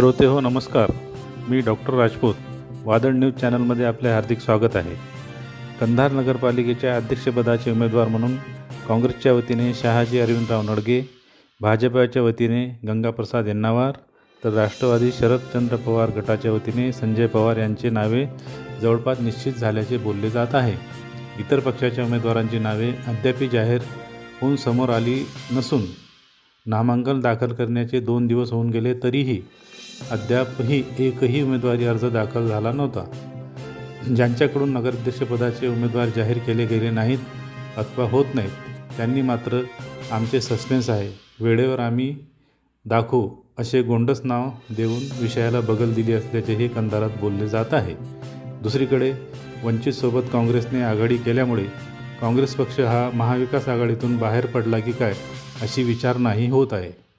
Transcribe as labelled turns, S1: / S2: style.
S1: श्रोते हो नमस्कार. मी डॉक्टर राजपूत. वादळ न्यूज चॅनलमध्ये आपले हार्दिक स्वागत आहे. कंधार नगरपालिकेच्या अध्यक्षपदाचे उमेदवार म्हणून काँग्रेसच्या वतीने शहाजी अरविंदराव नडगे भाजपाच्या वतीने गंगाप्रसाद यन्नावार तर राष्ट्रवादी शरदचंद्र पवार गटाच्या वतीने संजय पवार यांचे नावे जवळपास निश्चित झाल्याचे बोलले जात आहे. इतर पक्षाच्या उमेदवारांची नावे अद्याप जाहीर होऊन समोर आली नसून नामांकन दाखल करण्याचे दोन दिवस होऊन गेले तरीही अद्यापही एकही उमेदवारी अर्ज दाखल झाला नव्हता. ज्यांच्याकडून नगराध्यक्षपदाचे उमेदवार जाहीर केले गेले नाहीत अथवा होत नाहीत त्यांनी मात्र आमचे सस्पेन्स आहे. वेळेवर आम्ही दाखवू असे गोंडस नाव देऊन विषयाला बगल दिली असल्याचेही कंधारात बोलले जात आहे. दुसरीकडे वंचितसोबत काँग्रेसने आघाडी केल्यामुळे काँग्रेस पक्ष हा महाविकास आघाडीतून बाहेर पडला की काय अशी विचारणाही होत आहे.